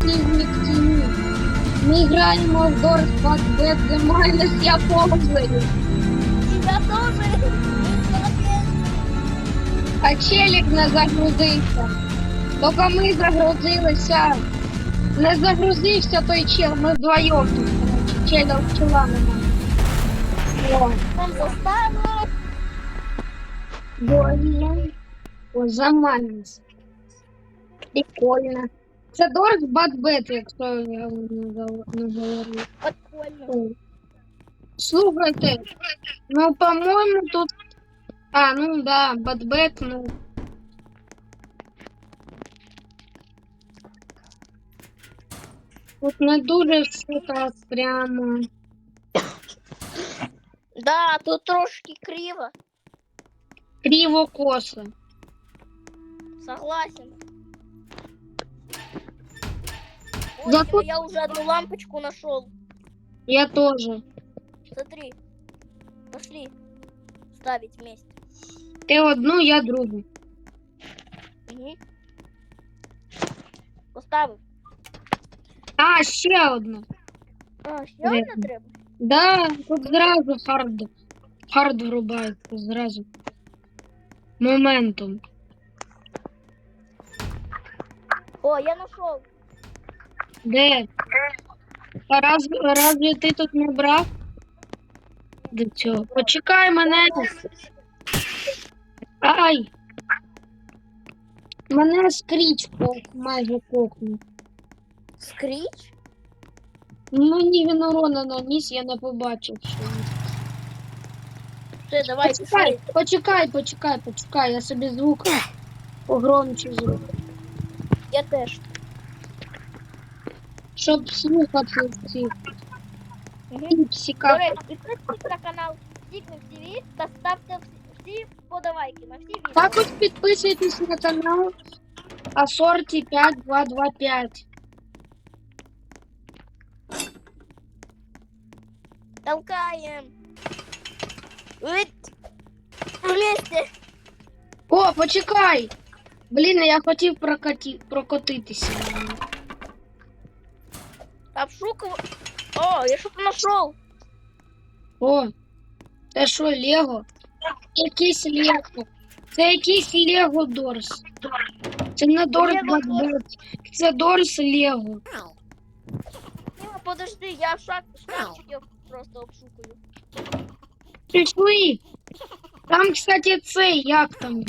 противник тіні. Ми граємо в Doors Bad Bad The Minus, я повзаю. Я тоже. А челік не загрузився. Тільки ми загрузилися. Не загрузився той чел, ми вдвоєм тут. коротше, Челя вчила нема. О, Там застану. больно. О, заманець. Прикольно. Це Bad Bad, якщо я не говорю. Прикольно. Слухайте, ну, по-моему, тут... А, ну да, Бадбет, ну... Тут не дуже все так прямо. Да, тут трошки криво. Криво-косо. Согласен. Ой, Зато- Дима, я уже одну лампочку нашел. Я тоже. Смотри. Пошли ставить вместе. Ти одну, я другу. Угу. Поставив. А, ще одну. А, ще одна треба? Да, тут зразу хард. Хард врубається зразу. Моментом. О, я нашел. Де? А раз, разве ти тут не брав? До цього. Почекай мене. Ай! Мене скріч майже кохнув. Скріч? Мені він урона наніс, я не побачив, що він. Все, давай, Почекай, почекай, почекай, почекай, я собі звук погромче зроблю. Я теж. Щоб слухати ці Угу. До псіка. речі, підписуйтесь на канал Стікнев ТВ та ставте всі подавайки на всі відео. Також підписуйтесь на канал Асорті 5225. Толкаем. Вит. Вместе. О, почекай! Блін, я хотів прокаті... прокотитися. Обшукиваю. О, я что-то нашел. О, це що, Лего? Якийсь Лего. Це якийсь Лего Дорс. Це не Дорс Лего Бадбет. Це Дорс Лего. Дима, подожди, я шаг, шкафчики просто обшукаю. Пішли. Там, кстати, цей, як там?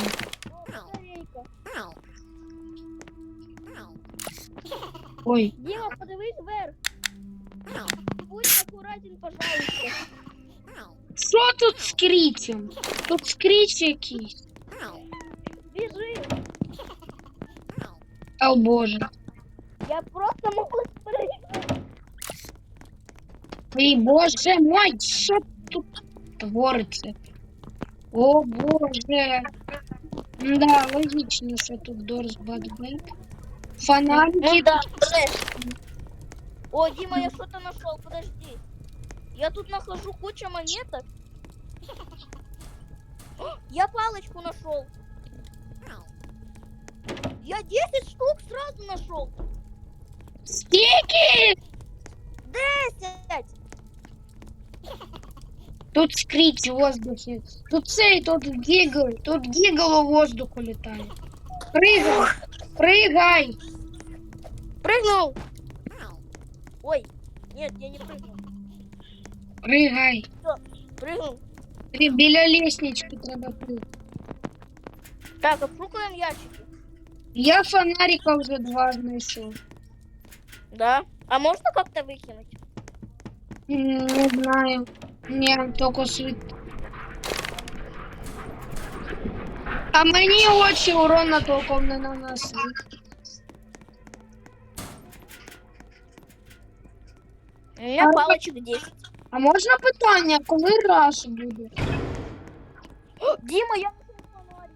Ой, Дима, подивись вверх. Будь аккуратен, пожалуйста. що тут з крітем? Тут скріч якийсь. Бежи. О боже. Я просто могу спрыгнуть. Ой, боже мой, що тут твориться? О боже. Да, логічно, що тут Дорс Бадбет. Фонарики. Ну да, трэш. О, Дима, я что-то нашел, подожди. Я тут нахожу кучу монеток. О, Я палочку нашел. Я 10 штук сразу нашел. Скільки? 10. Тут скріч в воздухе. Тут цей, тут гігл. Тут гігл у воздуху літає. Пригай. Пригай. Прыгнул. Ой, нет, я не прыгнул. Пригай. Прыгнул. Ти Біля лестнички треба пригати. Так, обшукаем ящики. Я фонарика вже два знайшов. Да. А можно как-то выкинуть? М, Не знаю. Ні, тільки світ. А мені очі урона толком не нанесли. У меня А, палочек 10. А можна питання, коли раш буде? О, Дима, я нашел фонарик.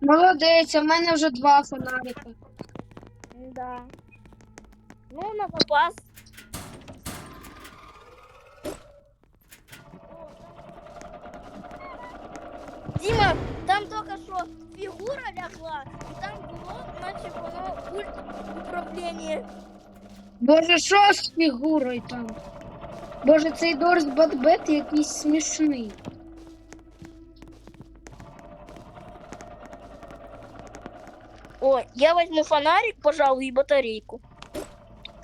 Молодець, а в мене вже два фонарика. Да. Ну, на запас. Дима, там только тільки що фігура лягла, і там було, наче воно пульт управління. Боже, що з фігурою там? Боже, цей Дорс Бадбет якийсь смішний. О, я возьму фонарик, пожалуй, и батарейку.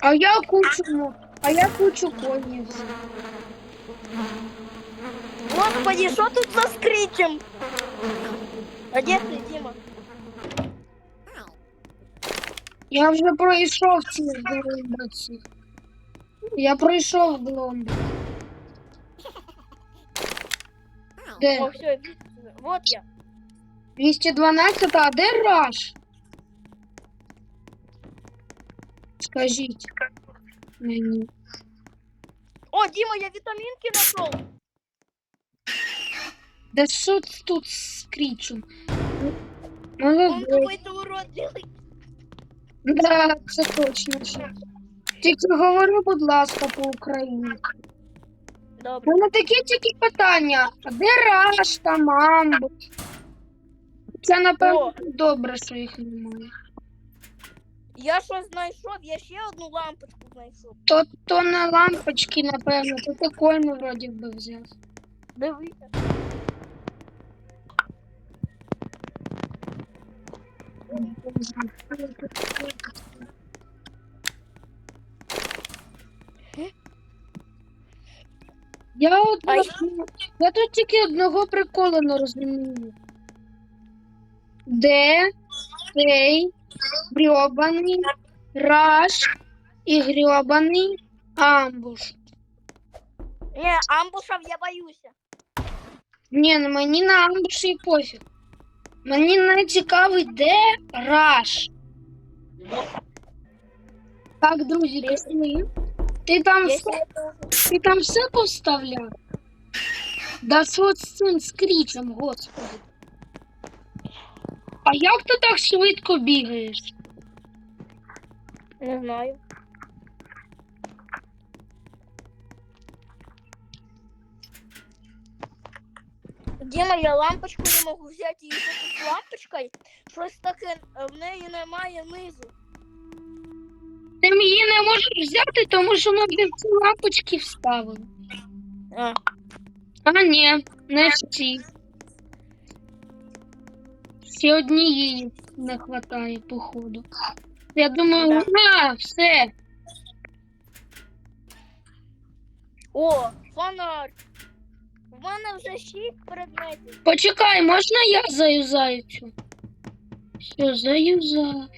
А я кучу, мо- а я кучу коней взяв. Господи, что тут за скричем? А где ты, Дима? Я вже пройшов ці гломбаці. Я пройшов гломбу. Де? О, все, вот я. 212, а де Раш? Скажіть мені. О, Дима, я витаминки нашел. Да що ц- тут з крічем? Он Молодець. какой-то уродливый. Да, це точно. Тільки говори, будь ласка, по-українськи. У Добре. мене такі тільки питання. А де Раш та Мамбо? Це, напевно, О. добре, що їх немає. Я що знайшов? Я ще одну лампочку знайшов. То, то на лампочки, напевно, то ти коїну вроді би взяв. Дивися. Я, А я- я тут тільки одного приколу не розумію. Де цей грьобаний раш і грьобаний амбуш? Не, амбушев я боюся. Ні, ну мені на амбуші пофіг. Мені не цікавий, де раш. Так, друзі, пішли. Ти там все, ти там все поставляв? Да що з цим скрічем, господи. А як ти так швидко бігаєш? Не знаю. Дима, я лампочку не можу взяти і з лампочкою. Щось таке, е, в неї немає низу. Ти її не можеш взяти, тому що ми вже всі лампочки вставили. А. А ні, не всі. Ще однієї не вистачає, походу. Я думаю, Да. а, все. О, фонарь. В мене вже шість предметів. Почекай, можна я заюзаю цю? Все, заюзаю.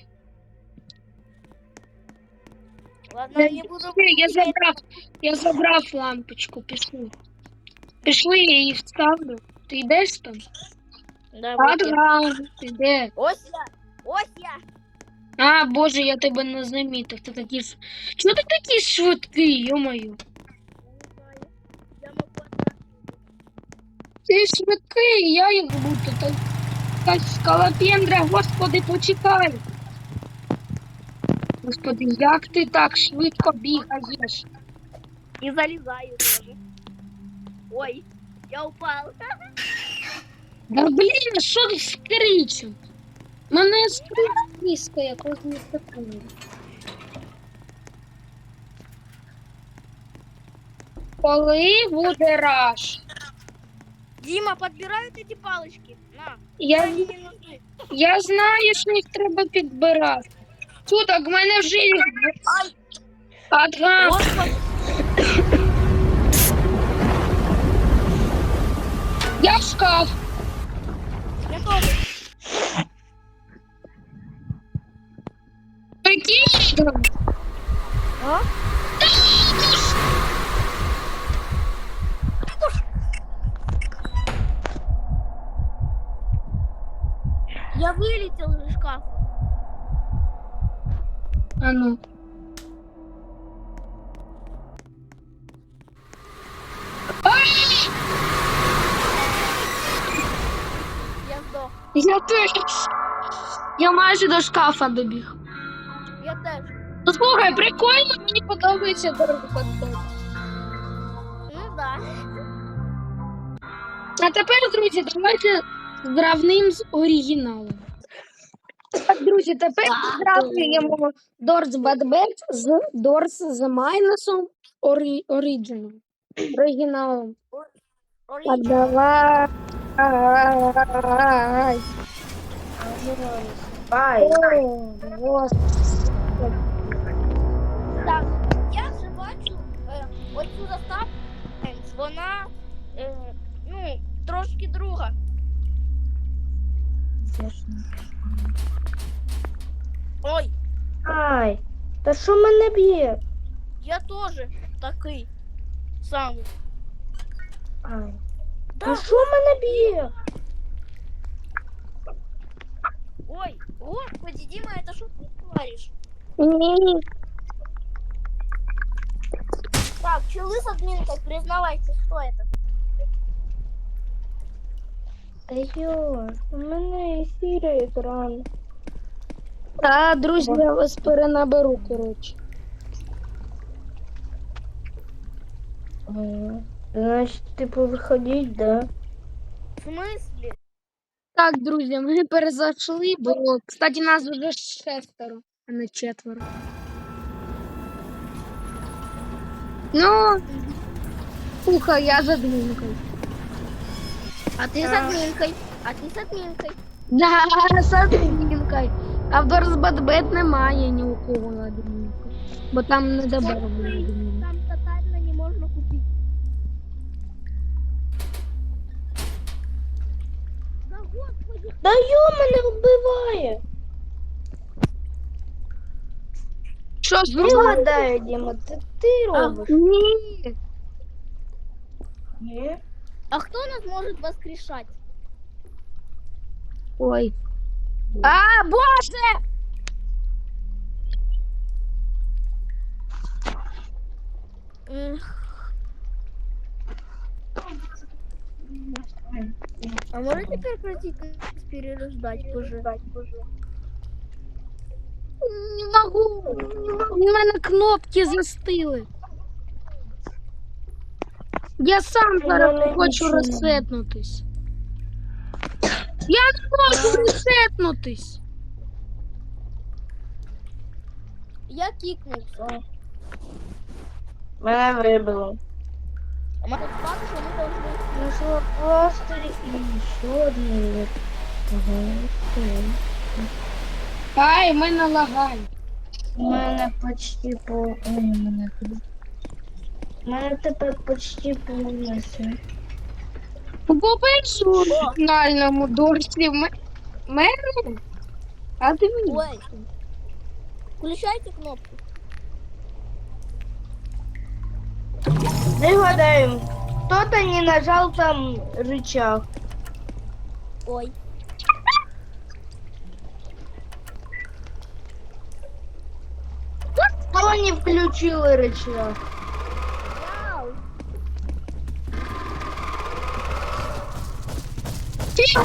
Ладно, Я, не буду. Я забрав, я забрав лампочку, пішли. Пішли, я її вставлю. Ти йдеш там? Да, вот я. Адган, ти де? Ось я. Ось я. А, боже, я тебе не замітив. Ти такий. ш- Чого ти такий швидкий, йомаю? Я не знаю. Я можу отдати. Ти швидкий, я як будто так. Так, скалопендра, господи, почекай. Господи, як ти так швидко бігаєш? И залезаю тоже. Ой, я упал. Да блін, що ти скричу? Мене скрич низько кожну секунду. Коли буде раш? Дима, подбирают эти палочки. На. Я, Они не нужны. я знаю, що їх треба підбирати. Тут, так в мене вже їх. Ай, Ага, господи. я в шкаф. Я тоже. Прикинь, там. А? Я вылетел из шкафа. А ну. Я сдох. Я теж. Я майже до шкафа добіг. Я теж. Ну слухай, прикольно, мені подобається дорога подбор. Ну да. А тепер, друзі, давайте зравним з оригіналом. Так, друзі, тепер зравнюємо Bad Birds з Doors the Minus ори- Original. Оригіналом. Так, давай. Ай. Так, я вже бачу е, оцю заставку. Вона е, ну, трошки друга. Ой, ай, та що мене б'є? я теж такий самий. Ай, Да, та що мене б'є? ой, господи, Дима, это что ты творишь? Ні. Так, челы с админкой, признавайте, кто это? Йо, у мене сірий екран. А, друзі, я вас перенаберу, коротше. Значить, типу, виходить, да? В смысле? Так, друзі, ми перезайшли, бо, кстати, нас вже шестеро, а не четверо. Ну, уха, я за адмінкою. А ты с админкой. А ты с админкой. Да, з адмінкою. А в Дорсбадбет немає ні у кого на адмінку. Бо там не добавили адмінку. Там тотально не можно купить. Да господи. Да йо, мене вбиває. Що ж Не гадаю, Діма, це ти робиш? Ні. Ні. А кто нас может воскрешать? Ой. А, боже! А можете прекратить нас перерождать, пожалуйста? Не можу. У мене кнопки застили. Я сам У зараз мене хочу нічого. розсетнутись. Я не можу розсетнутись. Я кикнулся. Мене вибило. А мы тот факт, что мы должны... Нашла пластырь і ще одне. Ага, окей. Ай, мене лагає. У мене почти по... Ой, у мене тут. У мене тепер почти повністю. По першому фінальному дорсі в ме- мене. А ти мені. Ой. Включайте кнопку. Не гадаю, кто-то не нажал там рычаг. Ой. Кто не включил рычаг? А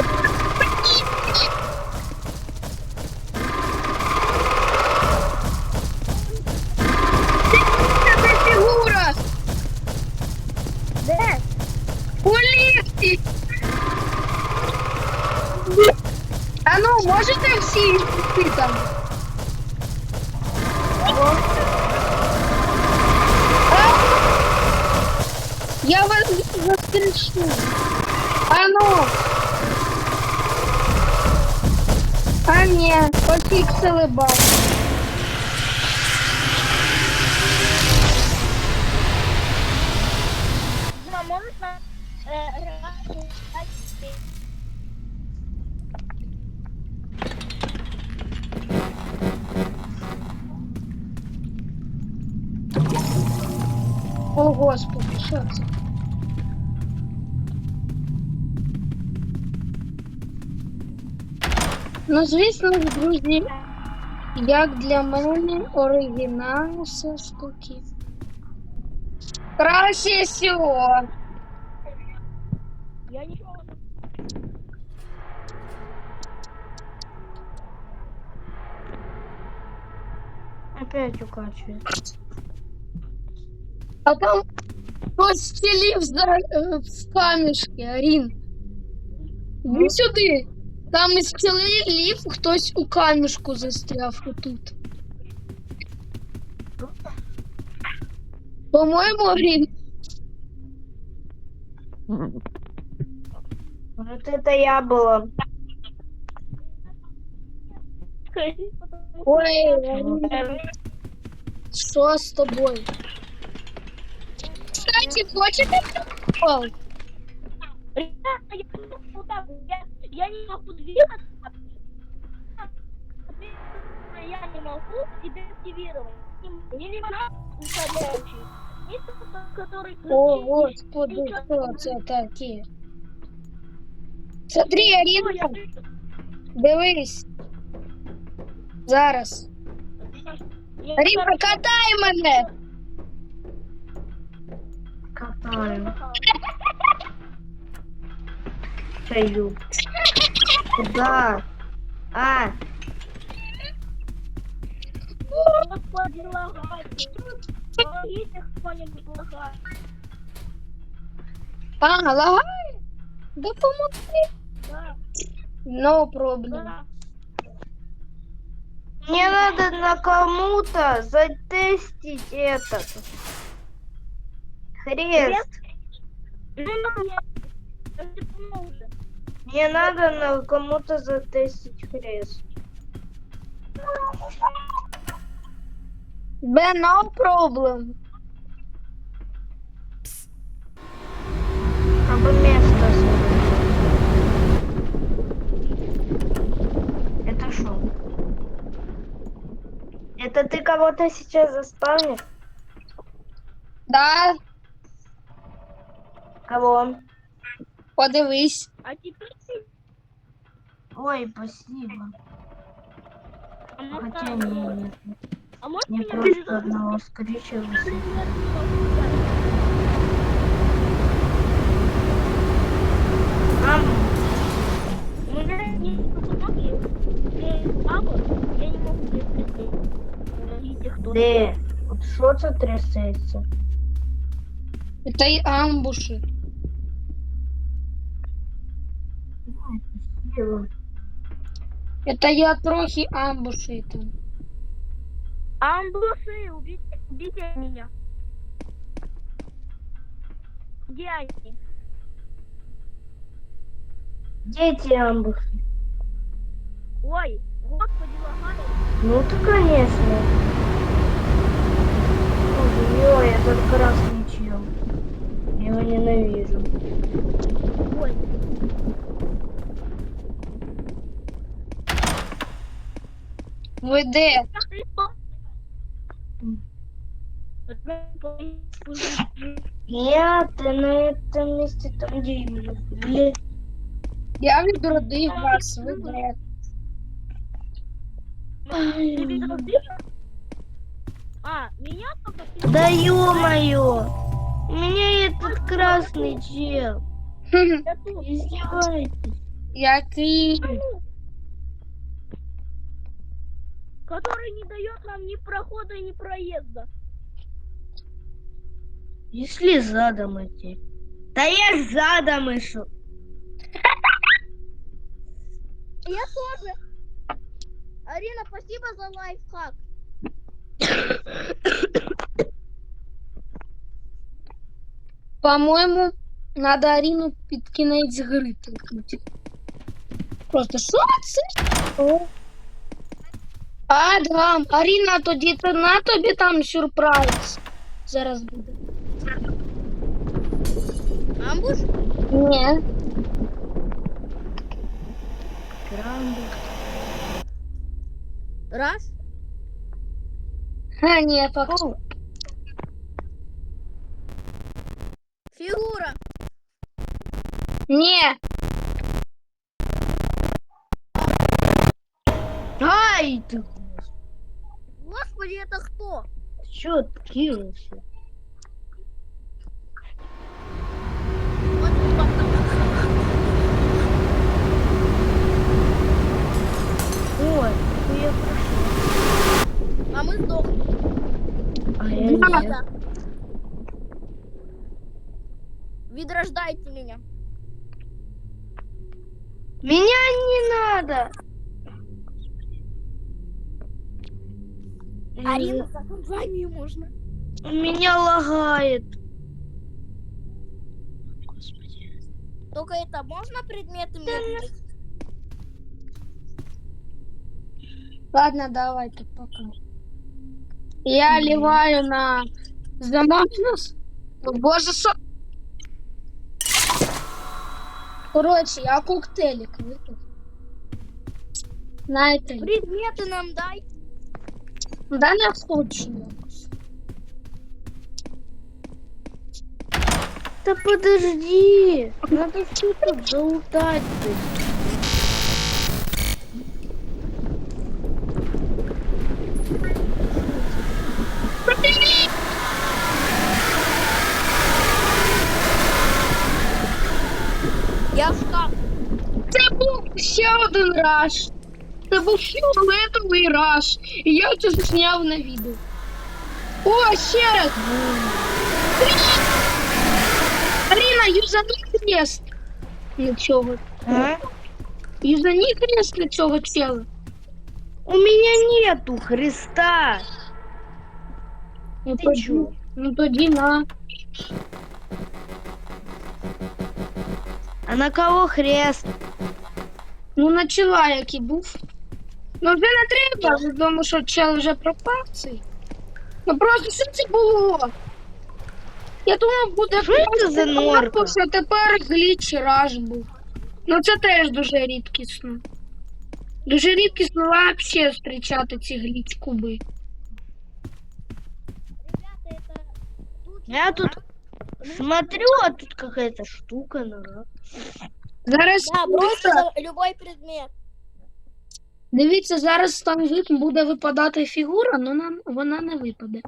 ну, можете всі йти там? Я вас воскрешу. А ну! Ні, пофіксили баг. Ну, звісно, ж, друзі, як для мене оригінал все ж таки. Краще всього. Я ничего не... Опять укачивает. А там хтось вцілів за, е, в камішки, Арін. Іди сюди. Там із лів хтось у камішку застряв отут. По-моєму, він. Вот это я была. Ой, що з тобою? Кстати, хочете прикол? Я не могу могу двигаться. Я не могу себя активировать. Мне не кто-то, который... О, господи, що це таке? Смотри, Арінка, дивись. Зараз. Арінка, катай мене! Катаю. Шаю. Куда? А, Господи, лагайте. Помогите кто-нибудь лагать. А, лагає? Допомогти. Да, No problem. да. мне надо на кому-то затестить этот хрест. Ну, ну, поможет. Мне надо на кому-то затестить хрест. Бе, no problem. Место освободить. Это что? Это ты кого-то сейчас заспавнишь? Да, Кого? Подивись. А теперь ты... Ой, спасибо. А Хотя а, не, нет. а может Мне просто одного скричивался. Мам, У меня есть фотографии, где папа, я не могу без прийти. Помогите кто де? От що це трясеться? Это и амбуши. Діло. Это я трохи амбуши там. Амбусы, убейте, убейте меня. Где они? Де ті амбуші? Ой, господи, лагает. Ну то конечно. Ой, этот красный чел. Я его ненавижу. Ой. Ви де? Ты. Нет, на этом месте, там где именно. Блин. Я відродив вас, ви де? А, меня только Да ё-моё! У меня этот красный чел. Издевайтесь. Який? Который не дает нам ни прохода, ни проезда. Если задом идти. Да я ж задом ишу. Я тоже. Арина, спасибо за лайфхак. По-моєму, надо Аріну під кінець гри толкнути. Просто що це? О. Адам, Аріна, тоді то на тобі там сюрприз. Зараз буде. Амбуш? Ні. Раз. А, ні, поки. Фигура. Ні. Ай ты! Господи, это кто? Чё откинулся? Ой, я прошел. А мы сдохли. А я нет. Да. Відрождайте меня. Меня не надо. Арина, за компанию можно. У меня лагает. Только это можно предметы мне выдать? Ладно, давайте пока. Я ливаю на замахнус. Боже, що? Коротше, я коктейлік випив. Знаєте, Предметы нам дай. Да не хочу якось. Да подожди. Надо тут залутать. Я в шкаф. Це був ще один раш. Це був фіолетовий раш. І я це зняв на відео. О, ще раз. Аліна, юзані крест. Нічого. А? Юзані крест для цього чела. У меня нету Христа. Ну, Ты тоді, чё? ну тоді на. А на кого хрест? Ну, на чела, який був. Ну, вже не треба, тому що чел вже пропав цей. Ну просто що це було? Я думав, буде Що це за норка? Тому що тепер гліч раш був. Ну це теж дуже рідкісно. Дуже рідкісно взагалі зустрічати ці гліч куби. Ребята, это тут... Я тут смотрю, а тут какая-то штука. нога. Зараз Да, бросьте за любой предмет. дивіться, зараз там вип- буде випадати фігура, але нам вона не випаде.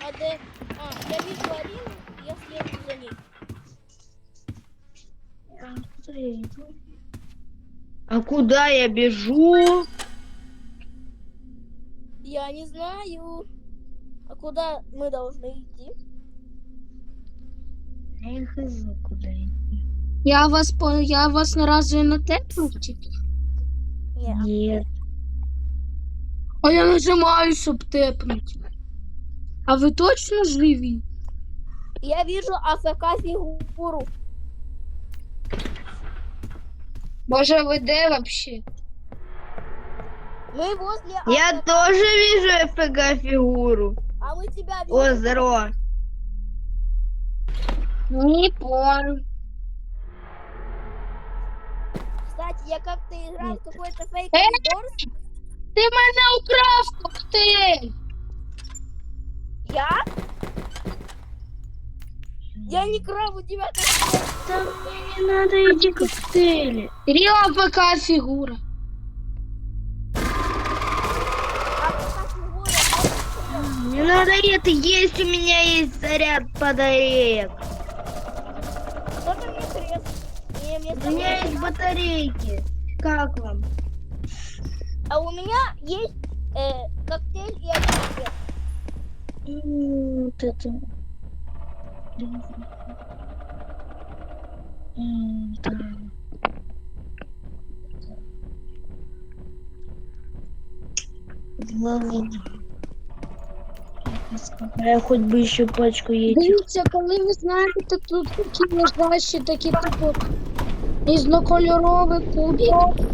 А, де... а я вижу Арину, я следую за ней. А куда я бежу? Я не знаю. А куда мы должны идти? Я их из куда идти. Я вас по я вас разу не тепнув тільки. Не. Нет. А я нажимаю, щоб тепнути. А ви точно живі? Я вижу АФК фигуру. Боже, ви де вообще? Мы возле Я АФК, тоже вижу ФГ фигуру. а мы тебя О, видим. здорово. Не понял. Я как-то играл в какой-то Э? фейковый дорс. Ти мене украв коктейль! Я? Я не крал у тебя коктейль. Да мне не надо эти коктейли. Ріла ПК фігура. АФК фигура. Не надо это есть, у меня есть заряд подарек. У меня есть батарейки. Как вам? А у меня есть э, коктейль и один крест. М, Вот это. М, да. Ладно. Я хоть бы еще пачку этих. Дивіться, коли ви знаєте, тут такі лежащі, такі типу різнокольоровий кубик,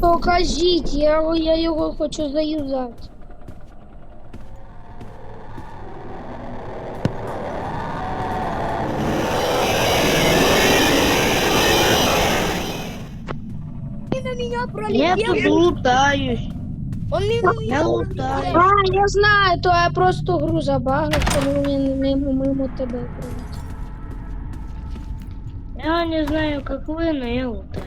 то кажіть, я, я його хочу заюзати. Ты на меня Я пролетел. тут лутаюсь. Он мимо меня Я пролетел. лутаю. А, я знаю, то я просто гру забагав, тому він мимо, мимо тебе пролетів. Я не знаю, как вы, но я лутаюсь.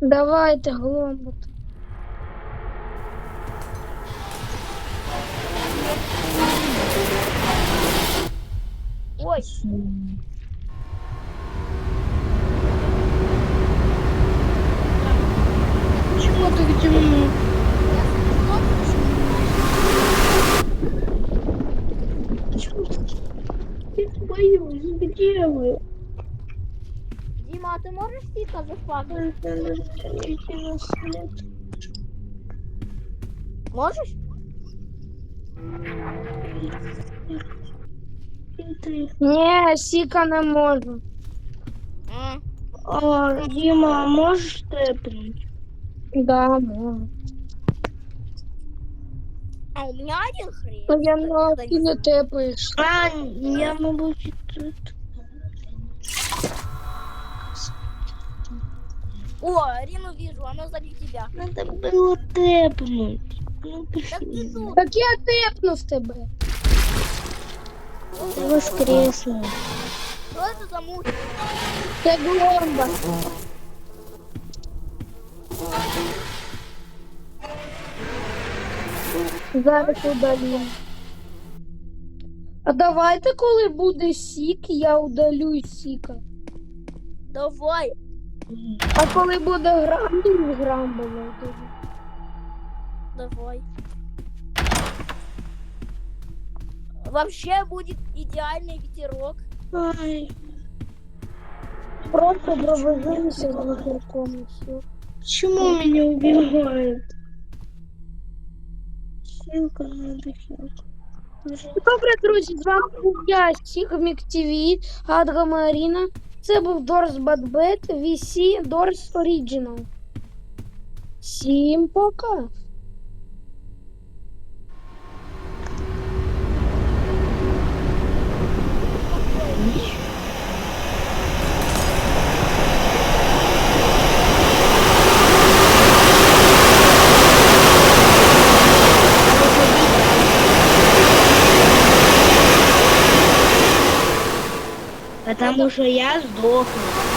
Давайте, гломбот. Ой, Чего так темно? я Чего так Діма, а ти можеш сіка заспавнити? Можеш? Ні, сіка не можу. А, О, Діма, можеш тепнути? Да, можу. а у меня один хрен. То я Кстати, на кстати, ти не тепаєш. А, я, мабуть, тут. О, Арину вижу, она сзади тебя. Надо було тепнуть. Ну, Так ты пішли. тут. Так я тепнув тебе. Ти воскреснув. Что это за муть? Це гломба. Зараз удалю. А давайте, коли буде сік, я удалю сіка. Давай. А коли буде грамбл, грамбл я удалю. Давай. Вообще будет идеальный ветерок. Ай, Просто пробежимося з ветерком і все. чому мене убивають? Сілка надо хілка. Добре, друзі, з вами був я, Сігмік ТВ, Адга Маріна. Це був Дорс Бадбет, VC Дорс Original. Всім пока! Потому що я здохну.